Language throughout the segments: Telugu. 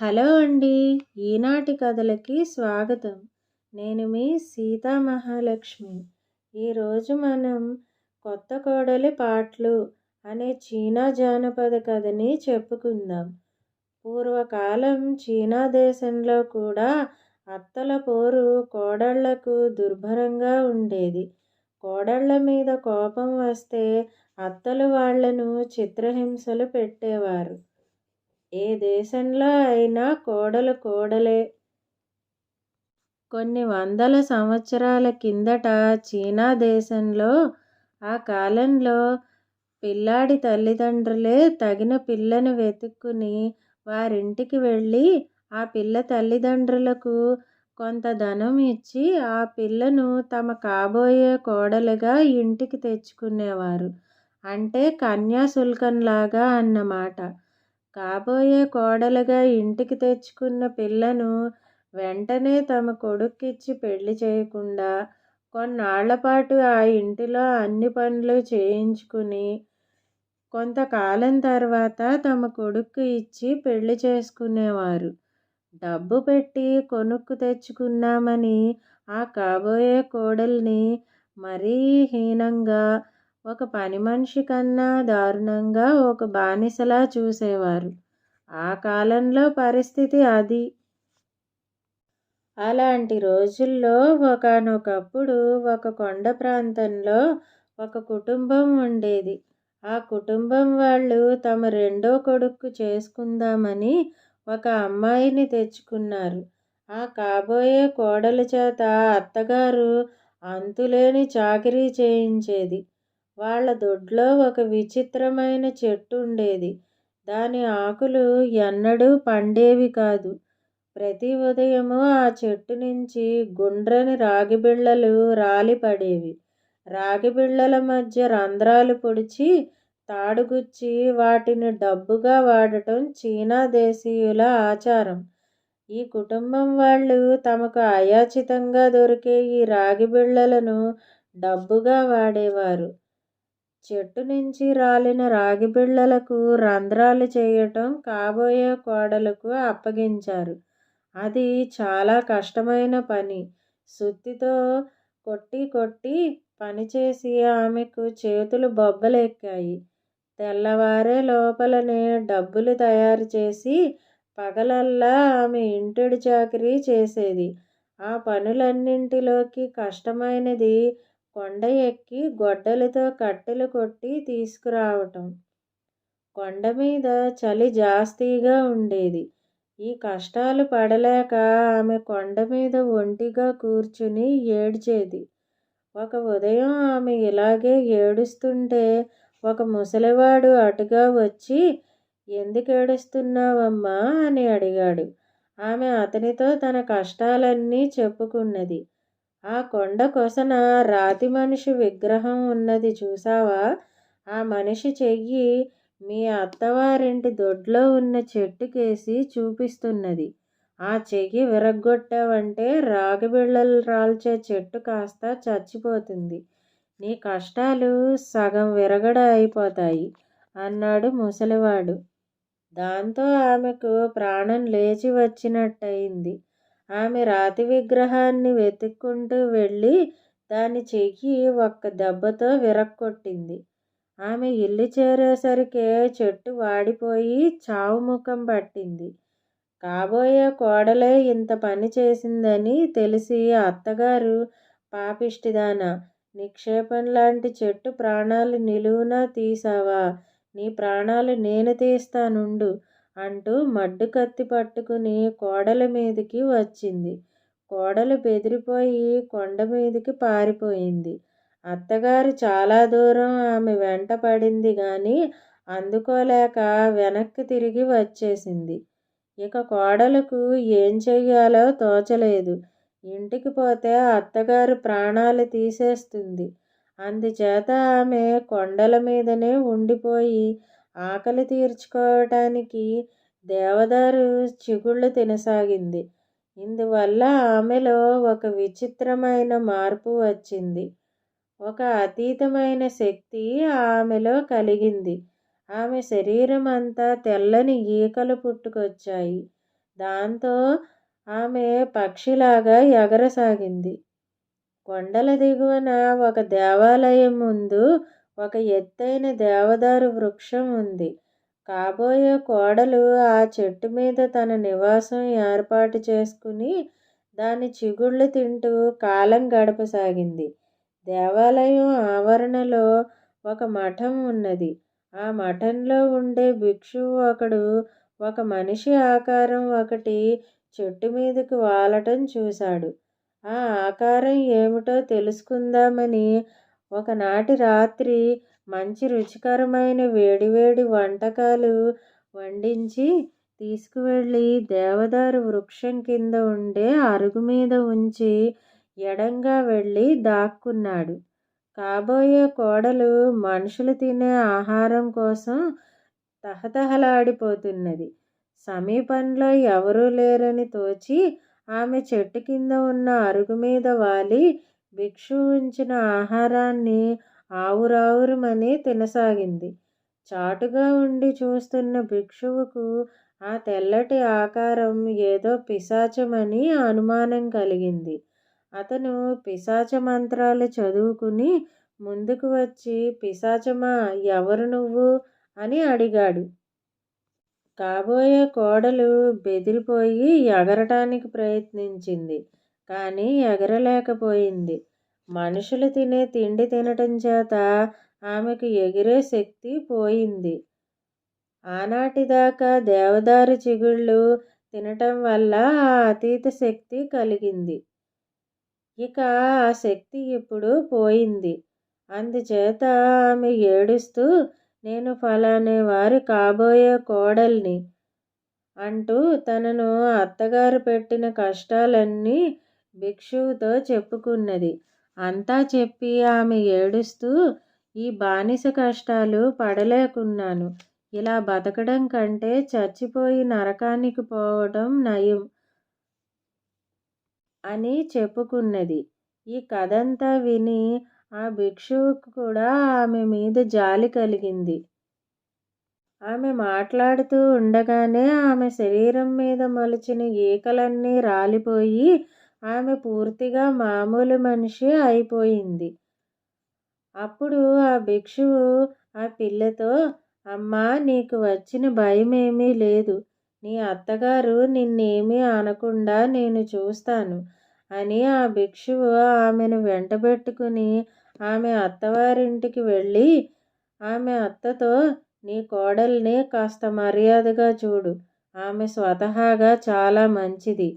హలో అండి. ఈనాటి కథలకి స్వాగతం. నేను మీ సీతా మహాలక్ష్మి. ఈరోజు మనం కొత్త కోడలి పాటలు అనే చీనా జానపద కథని చెప్పుకుందాం. పూర్వకాలం చీనా దేశంలో కూడా అత్తల పోరు కోడళ్ళకు దుర్భరంగా ఉండేది. కోడళ్ళ మీద కోపం వస్తే అత్తలు వాళ్ళను చిత్రహింసలు పెట్టేవారు. ఏ దేశంలో అయినా కోడలు కోడలే. కొన్ని వందల సంవత్సరాల కిందట చీనా దేశంలో ఆ కాలంలో పిల్లాడి తల్లిదండ్రులే తగిన పిల్లను వెతుక్కుని వారింటికి వెళ్ళి ఆ పిల్ల తల్లిదండ్రులకు కొంత ధనం ఇచ్చి ఆ పిల్లను తమ కాబోయే కోడలుగా ఇంటికి తెచ్చుకునేవారు. అంటే కన్యాశుల్కంలాగా అన్నమాట. కాబోయే కోడలుగా ఇంటికి తెచ్చుకున్న పిల్లను వెంటనే తమ కొడుక్కిచ్చి పెళ్ళి చేయకుండా కొన్నాళ్ళ పాటు ఆ ఇంటిలో అన్ని పనులు చేయించుకుని కొంతకాలం తర్వాత తమ కొడుకు ఇచ్చి పెళ్ళి చేసుకునేవారు. డబ్బు పెట్టి కొనుక్కు తెచ్చుకున్నామని ఆ కాబోయే కోడల్ని మరీ హీనంగా ఒక పని మనిషి కన్నా దారుణంగా ఒక బానిసలా చూసేవారు. ఆ కాలంలో పరిస్థితి అది. అలాంటి రోజుల్లో ఒకానొకప్పుడు ఒక కొండ ప్రాంతంలో ఒక కుటుంబం ఉండేది. ఆ కుటుంబం వాళ్ళు తమ రెండో కొడుకు చేసుకుందామని ఒక అమ్మాయిని తెచ్చుకున్నారు. ఆ కాబోయే కోడల చేత అత్తగారు అంతులేని చాకిరీ చేయించేది. వాళ్ళ దొడ్లో ఒక విచిత్రమైన చెట్టు ఉండేది. దాని ఆకులు ఎన్నడూ పండేవి కాదు. ప్రతి ఉదయము ఆ చెట్టు నుంచి గుండ్రని రాగి బిళ్ళలు రాలి పడేవి రాగి బిళ్ళల మధ్య రంధ్రాలు పొడిచి తాడుగుచ్చి వాటిని డబ్బుగా వాడటం చీనా దేశీయుల ఆచారం. ఈ కుటుంబం వాళ్ళు తమకు అయాచితంగా దొరికే ఈ రాగి బిళ్ళలను డబ్బుగా వాడేవారు. చెట్టు నుంచి రాలిన రాగి బిళ్ళలకు రంధ్రాలు చేయటం కాబోయే కోడలకు అప్పగించారు. అది చాలా కష్టమైన పని. సుత్తితో కొట్టి కొట్టి పనిచేసి ఆమెకు చేతులు బొబ్బలెక్కాయి. తెల్లవారే లోపలనే డబ్బులు తయారు చేసి పగలల్లా ఆమె ఇంటిడి చాకరీ చేసేది. ఆ పనులన్నింటిలోకి కష్టమైనది కొండ ఎక్కి గొడ్డలితో కట్టెలు కొట్టి తీసుకురావటం. కొండ మీద చలి జాస్తిగా ఉండేది. ఈ కష్టాలు పడలేక ఆమె కొండ మీద ఒంటిగా కూర్చుని ఏడ్చేది. ఒక ఉదయం ఆమె ఇలాగే ఏడుస్తుంటే ఒక ముసలివాడు అటుగా వచ్చి ఎందుకు ఏడుస్తున్నావమ్మా? అని అడిగాడు. ఆమె అతనితో తన కష్టాలన్నీ చెప్పుకున్నది. ఆ కొండ కొసన రాతి మనిషి విగ్రహం ఉన్నది చూసావా? ఆ మనిషి చెయ్యి మీ అత్తవారింటి దొడ్లో ఉన్న చెట్టుకేసి చూపిస్తున్నది. ఆ చెయ్యి విరగ్గొట్టావంటే రాగి బిళ్ళలు రాల్చే చెట్టు కాస్త చచ్చిపోతుంది. నీ కష్టాలు సగం విరగడ అయిపోతాయి అన్నాడు ముసలివాడు. దాంతో ఆమెకు ప్రాణం లేచి వచ్చినట్టయింది. ఆమె రాతి విగ్రహాన్ని వెతుక్కుంటూ వెళ్ళి దాని చెయ్యి ఒక్క దెబ్బతో విరక్కొట్టింది. ఆమె ఇల్లు చేరేసరికే చెట్టు వాడిపోయి చావు ముఖం పట్టింది. కాబోయే కోడలే ఇంత పని చేసిందని తెలిసి అత్తగారు పాపిష్టిదాన నిక్షేపం లాంటి చెట్టు ప్రాణాలు నిలువునా తీసావా? నీ ప్రాణాలు నేను తీస్తానుండు. అంటూ మడ్డు కత్తి పట్టుకుని కోడల మీదకి వచ్చింది. కోడలు బెదిరిపోయి కొండ మీదకి పారిపోయింది. అత్తగారు చాలా దూరం ఆమె వెంట పడింది కానీ అందుకోలేక వెనక్కి తిరిగి వచ్చేసింది. ఇక కోడలకు ఏం చెయ్యాలో తోచలేదు. ఇంటికి పోతే అత్తగారు ప్రాణాలు తీసేస్తుంది. అందుచేత ఆమె కొండల మీదనే ఉండిపోయి ఆకలి తీర్చుకోవటానికి దేవదారు చిగుళ్ళు తినసాగింది. ఇందువల్ల ఆమెలో ఒక విచిత్రమైన మార్పు వచ్చింది. ఒక అతీతమైన శక్తి ఆమెలో కలిగింది. ఆమె శరీరం అంతా తెల్లని ఈకలు పుట్టుకొచ్చాయి. దాంతో ఆమె పక్షిలాగా ఎగరసాగింది. కొండల దిగువన ఒక దేవాలయం ముందు ఒక ఎత్తైన దేవదారు వృక్షం ఉంది. కాబోయే కోడలు ఆ చెట్టు మీద తన నివాసం ఏర్పాటు చేసుకుని దాని చిగుళ్ళు తింటూ కాలం గడపసాగింది. దేవాలయం ఆవరణలో ఒక మఠం ఉన్నది. ఆ మఠంలో ఉండే భిక్షువు ఒకడు ఒక మనిషి ఆకారం ఒకటి చెట్టు మీదకి వాలటం చూశాడు. ఆ ఆకారం ఏమిటో తెలుసుకుందామని ఒకనాటి రాత్రి మంచి రుచికరమైన వేడివేడి వంటకాలు వండించి తీసుకువెళ్ళి దేవదారు వృక్షం కింద ఉండే అరుగు మీద ఉంచి ఎడంగా వెళ్ళి దాక్కున్నాడు. కాబోయే కోడలు మనుషులు తినే ఆహారం కోసం తహతహలాడిపోతున్నది. సమీపంలో ఎవరూ లేరని తోచి ఆమె చెట్టు కింద ఉన్న అరుగు మీద వాలి భిక్షు ఉంచిన ఆహారాన్ని ఆవురావురమని తినసాగింది. చాటుగా ఉండి చూస్తున్న భిక్షువుకు ఆ తెల్లటి ఆకారం ఏదో పిశాచమని అనుమానం కలిగింది. అతను పిశాచ మంత్రాలు చదువుకుని ముందుకు వచ్చి పిశాచమా ఎవరు నువ్వు అని అడిగాడు. కాబోయే కోడలు బెదిరిపోయి ఎగరటానికి ప్రయత్నించింది. కానీ ఎగరలేకపోయింది. మనుషులు తినే తిండి తినటం చేత ఆమెకు ఎగిరే శక్తి పోయింది. ఆనాటిదాకా దేవదారు చిగుళ్ళు తినటం వల్ల ఆ అతీత శక్తి కలిగింది. ఇక ఆ శక్తి ఇప్పుడు పోయింది. అందుచేత ఆమె ఏడుస్తూ నేను ఫలానే వారి కాబోయే కోడల్ని అంటూ తనను అత్తగారు పెట్టిన కష్టాలన్నీ భిక్షువుతో చెప్పుకున్నది. అంతా చెప్పి ఆమె ఏడుస్తూ ఈ బానిస కష్టాలు పడలేకున్నాను. ఇలా బతకడం కంటే చచ్చిపోయి నరకానికి పోవడం నయం అని చెప్పుకున్నది. ఈ కథంతా విని ఆ భిక్షువుకు కూడా ఆమె మీద జాలి కలిగింది. ఆమె మాట్లాడుతూ ఉండగానే ఆమె శరీరం మీద మలిచిన ఈకలన్నీ రాలిపోయి ఆమె పూర్తిగా మామూలు మనిషి అయిపోయింది. అప్పుడు ఆ భిక్షువు ఆ పిల్లతో అమ్మా నీకు వచ్చిన భయమేమీ లేదు. నీ అత్తగారు నిన్నేమీ అనకుండా నేను చూస్తాను అని ఆ భిక్షువు ఆమెను వెంటబెట్టుకుని ఆమె అత్తవారింటికి వెళ్ళి ఆమె అత్తతో నీ కోడల్ని కాస్త మర్యాదగా చూడు. ఆమె స్వతహాగా చాలా మంచిది.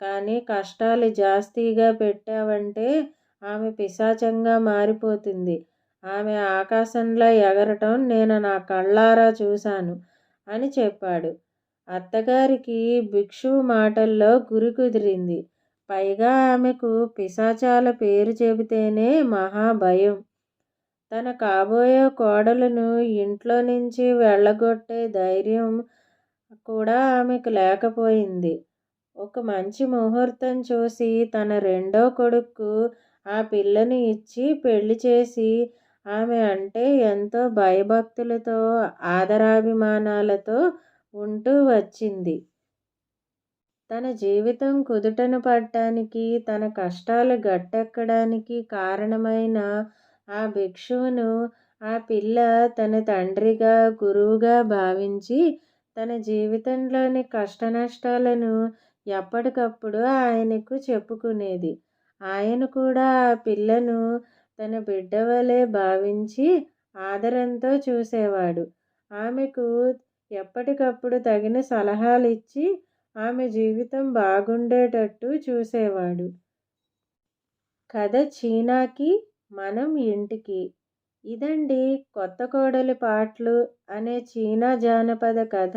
కానీ కష్టాలు జాస్తిగా పెట్టావంటే ఆమె పిశాచంగా మారిపోతుంది. ఆమె ఆకాశంలో ఎగరటం నేను నా కళ్ళారా చూశాను అని చెప్పాడు. అత్తగారికి భిక్షువు మాటల్లో గురి కుదిరింది. పైగా ఆమెకు పిశాచాల పేరు చెబితేనే మహాభయం తన కాబోయే కోడలను ఇంట్లో నుంచి వెళ్ళగొట్టే ధైర్యం కూడా ఆమెకు లేకపోయింది. ఒక మంచి ముహూర్తం చూసి తన రెండో కొడుకు ఆ పిల్లని ఇచ్చి పెళ్ళి చేసి ఆమె అంటే ఎంతో భయభక్తులతో ఆదరాభిమానాలతో ఉంటూ వచ్చింది. తన జీవితం కుదుటను పడటానికి తన కష్టాలు గట్టెక్కడానికి కారణమైన ఆ భిక్షువును ఆ పిల్ల తన తండ్రిగా గురువుగా భావించి తన జీవితంలోని కష్టనష్టాలను ఎప్పటికప్పుడు ఆయనకు చెప్పుకునేది. ఆయన కూడా ఆ పిల్లను తన బిడ్డ వలె భావించి ఆదరంతో చూసేవాడు. ఆమెకు ఎప్పటికప్పుడు తగిన సలహాలు ఇచ్చి ఆమె జీవితం బాగుండేటట్టు చూసేవాడు. కథ చీనాకి మనం ఇంటికి. ఇదండి కొత్త కోడలి పాటలు అనే చీనా జానపద కథ.